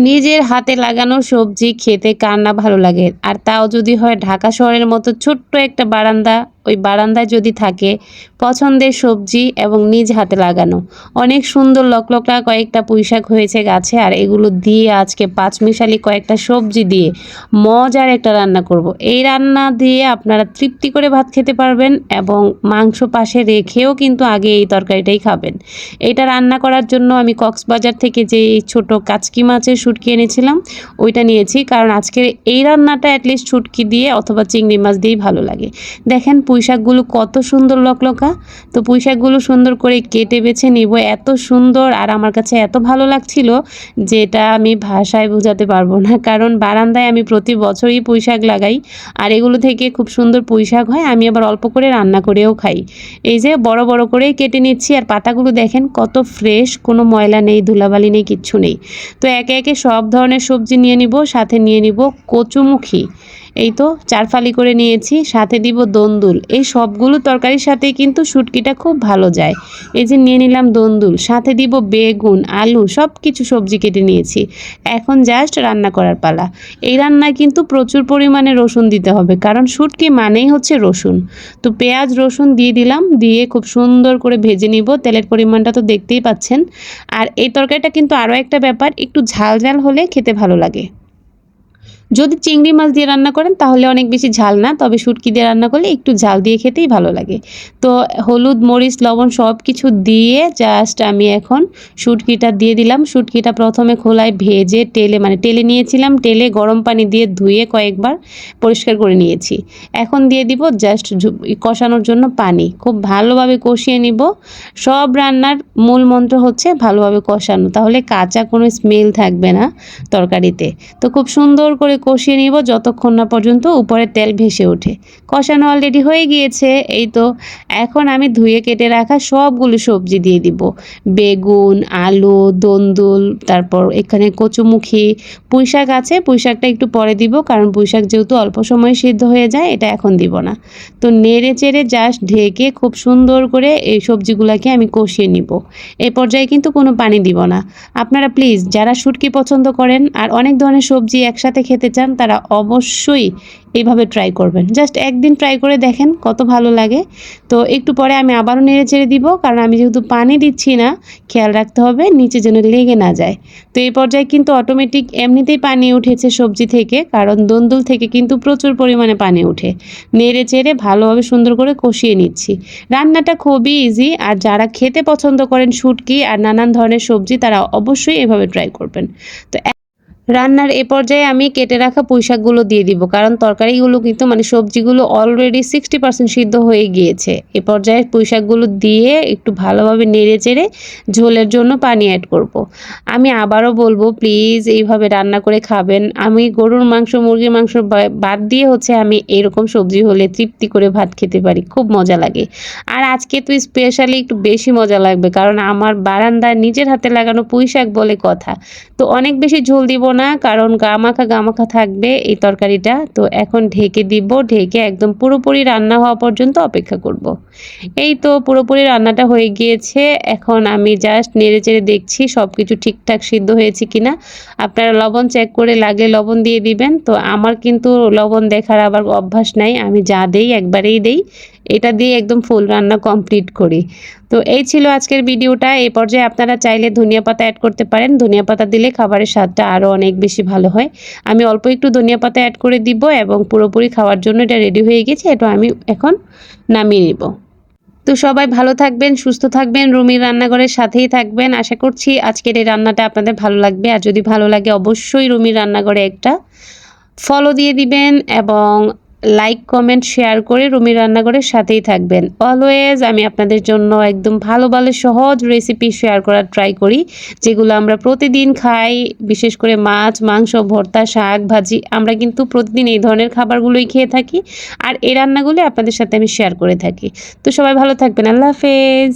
নিজের হাতে লাগানো সবজি খেতে কার না ভালো লাগে? আর তাও যদি হয় ঢাকা শহরের মতো ছোট্ট একটা বারান্দা ওই বারান্দায় যদি থাকে, পছন্দের সবজি এবং নিজ হাতে লাগানো। অনেক সুন্দর লকলকা কয়েকটা পুঁইশাক হয়েছে গাছে, আর এগুলো দিয়ে আজকে পাঁচমিশালি কয়েকটা সবজি দিয়ে মজার একটা রান্না করব। এই রান্না দিয়ে আপনারা তৃপ্তি করে ভাত খেতে পারবেন এবং মাংস পাশে রেখেও কিন্তু আগে এই তরকারিটাই খাবেন। এটা রান্না করার জন্য আমি কক্সবাজার থেকে যে ছোটো কাচকি মাছের শুটকি এনেছিলাম, ওইটা নিয়েছি। কারণ আজকের এই রান্নাটা অ্যাটলিস্ট শুটকি দিয়ে অথবা চিংড়ি মাছ দিয়েই ভালো লাগে। দেখেন পুঁইশাকগুলো কত সুন্দর লকলকা। তো পুঁইশাকগুলো সুন্দর করে কেটে বেছে নিব। এত সুন্দর আর আমার কাছে এত ভালো লাগছিল যেটা আমি ভাষায় বোঝাতে পারব না। কারণ বারান্দায় আমি প্রতি বছরই পুঁইশাক লাগাই আর এগুলো থেকে খুব সুন্দর পুঁইশাক হয়, আমি আবার অল্প করে রান্না করেও খাই। এই যে বড় বড় করেই কেটে নিচ্ছি আর পাতাগুলো দেখেন কত ফ্রেশ, কোনো ময়লা নেই, ধুলাবালি নেই, কিচ্ছু নেই। তো একে একে সব ধরনের সবজি নিয়ে নিব, সাথে নিয়ে নিব কচুমুখী। এই তো চার ফালি করে নিয়েছি, সাথে দিব দন্দুল। এই সবগুলো তরকারির সাথে কিন্তু শুটকিটা খুব ভালো যায়। এই যে নিয়ে নিলাম দন্দুল, সাথে দিব বেগুন, আলু সব কিছু সবজি কেটে নিয়েছি। এখন জাস্ট রান্না করার পালা। এই রান্নায় কিন্তু প্রচুর পরিমাণে রসুন দিতে হবে, কারণ শুটকি মানেই হচ্ছে রসুন। তো পেঁয়াজ, রসুন দিয়ে দিলাম, দিয়ে খুব সুন্দর করে ভেজে নিব। তেলের পরিমাণটা তো দেখতেই পাচ্ছেন। আর এই তরকারিটা কিন্তু আরও একটা ব্যাপার, একটু ঝাল ঝাল হলে খেতে ভালো লাগে। যদি চিংড়ি মাছ দিয়ে রান্না করেন, তাহলে অনেক বেশি ঝাল না, তবে শুটকি দিয়ে রান্না করলে একটু ঝাল দিয়ে খেতেই ভালো লাগে। তো হলুদ, মরিচ, লবণ সব কিছু দিয়ে জাস্ট আমি এখন শুটকিটা দিয়ে দিলাম। শুটকিটা প্রথমে খোলায় ভেজে টেলে মানে টেলে নিয়েছিলাম টেলে গরম পানি দিয়ে ধুয়ে কয়েকবার পরিষ্কার করে নিয়েছি। এখন দিয়ে দিব জাস্ট কষানোর জন্য পানি। খুব ভালোভাবে কষিয়ে নিব। সব রান্নার মূল মন্ত্র হচ্ছে ভালোভাবে কষানো। তাহলে কাঁচা কোনো স্মেল থাকবে না তরকারিতে। তো খুব সুন্দর করে কষিয়ে নিব যতক্ষণ না পর্যন্ত উপরে তেল ভেসে ওঠে। কষানো অলরেডি হয়ে গিয়েছে, এই তো। এখন আমি ধুয়ে কেটে রাখা সবগুলো সবজি দিয়ে দিব। বেগুন, আলু, দন্দুল, তারপর এখানে কচুমুখী, পুঁইশাক আছে, পুঁইশাকটা একটু পরে দিব, কারণ পুঁইশাক যেহেতু অল্প সময়ে সিদ্ধ হয়ে যায়, এটা এখন দিব না। তো নেড়ে চেড়ে জাস্ট ঢেকে খুব সুন্দর করে এই সবজিগুলোকে আমি কষিয়ে নিব। এ পর্যায়ে কিন্তু কোনো পানি দিব না। আপনারা প্লিজ যারা শুটকি পছন্দ করেন, আর অনেক ধরনের সবজি একসাথে খেতে চান, তারা অবশ্যই এইভাবে ট্রাই করবেন। জাস্ট একদিন ট্রাই করে দেখেন কত ভালো লাগে। তো একটু পরে আমি আবারও নেড়ে চেড়ে দিব, কারণ আমি যেহেতু পানি দিচ্ছি না, খেয়াল রাখতে হবে নিচে যেন লেগে না যায়। তো এই পর্যায়ে কিন্তু অটোমেটিক এমনিতেই পানি উঠেছে সবজি থেকে, কারণ দন্দুল থেকে কিন্তু প্রচুর পরিমাণে পানি উঠে। নেড়ে চেড়ে ভালোভাবে সুন্দর করে কষিয়ে নিচ্ছি। রান্নাটা খুবই ইজি আর যারা খেতে পছন্দ করেন শুটকি আর নানান ধরনের সবজি, তারা অবশ্যই এভাবে ট্রাই করবেন। তো রান্নার এ পর্যায়ে আমি কেটে রাখা পুঁইশাকগুলো দিয়ে দিব, কারণ তরকারিগুলো কিন্তু মানে সবজিগুলো অলরেডি সিক্সটি পার্সেন্ট সিদ্ধ হয়ে গিয়েছে। এ পর্যায়ে পুঁইশাকগুলো দিয়ে একটু ভালোভাবে নেড়ে চেড়ে ঝোলের জন্য পানি অ্যাড করব। আমি আবারও বলব প্লিজ এইভাবে রান্না করে খাবেন। আমি গরুর মাংস, মুরগির মাংস বাদ দিয়ে হচ্ছে আমি এরকম সবজি হলে তৃপ্তি করে ভাত খেতে পারি, খুব মজা লাগে। আর আজকে তো স্পেশালি একটু বেশি মজা লাগবে, কারণ আমার বারান্দায় নিজের হাতে লাগানো পুঁইশাক বলে কথা। তো অনেক বেশি ঝোল দিব না, কারণ গামাখা গামাখা থাকবে এই তরকারিটা। তো এখন ঢেকে দিব, ঢেকে একদম পুরোপুরি রান্না হওয়া পর্যন্ত অপেক্ষা করব। এই তো পুরোপুরি রান্নাটা হয়ে গিয়েছে। এখন আমি জাস্ট নেড়ে চেড়ে দেখছি সব কিছু ঠিকঠাক সিদ্ধ হয়েছে কিনা। আপনারা লবণ চেক করে লাগলে লবণ দিয়ে দিবেন। তো আমার কিন্তু লবণ দেখার আবার অভ্যাস নাই, আমি যা দেই একবারেই দেই। এটা দিয়ে একদম ফুল রান্না কমপ্লিট করি। তো এই ছিল আজকের ভিডিওটা এই পর্যায়ে আপনারা চাইলে ধনিয়া পাতা অ্যাড করতে পারেন। ধনিয়া পাতা দিলে খাবারের স্বাদটা আরও অনেক বেশি ভালো হয়। আমি অল্প একটু ধনিয়া পাতা অ্যাড করে দিব এবং পুরোপুরি খাওয়ার জন্য এটা রেডি হয়ে গেছে। এটা আমি এখন নামিয়ে নিব। তো সবাই ভালো থাকবেন, সুস্থ থাকবেন, রুমির রান্নাঘরের সাথেই থাকবেন। আশা করছি আজকের এই রান্নাটা আপনাদের ভালো লাগবে। আর যদি ভালো লাগে অবশ্যই রুমির রান্নাঘরে একটা ফলো দিয়ে দিবেন এবং লাইক কমেন্ট শেয়ার করে রুমি রান্নাঘরের সাথেই থাকবেন। অলওয়েজ আমি আপনাদের জন্য একদম ভালো ভালো সহজ রেসিপি শেয়ার করার ট্রাই করি, যেগুলো আমরা প্রতিদিন খাই, বিশেষ করে মাছ, মাংস, ভর্তা, শাক, ভাজি। আমরা কিন্তু প্রতিদিন এই ধরনের খাবারগুলোই খেয়ে থাকি, আর এই রান্নাগুলি আপনাদের সাথে আমি শেয়ার করে থাকি। তো সবাই ভালো থাকবেন। আল্লাহ হাফেজ।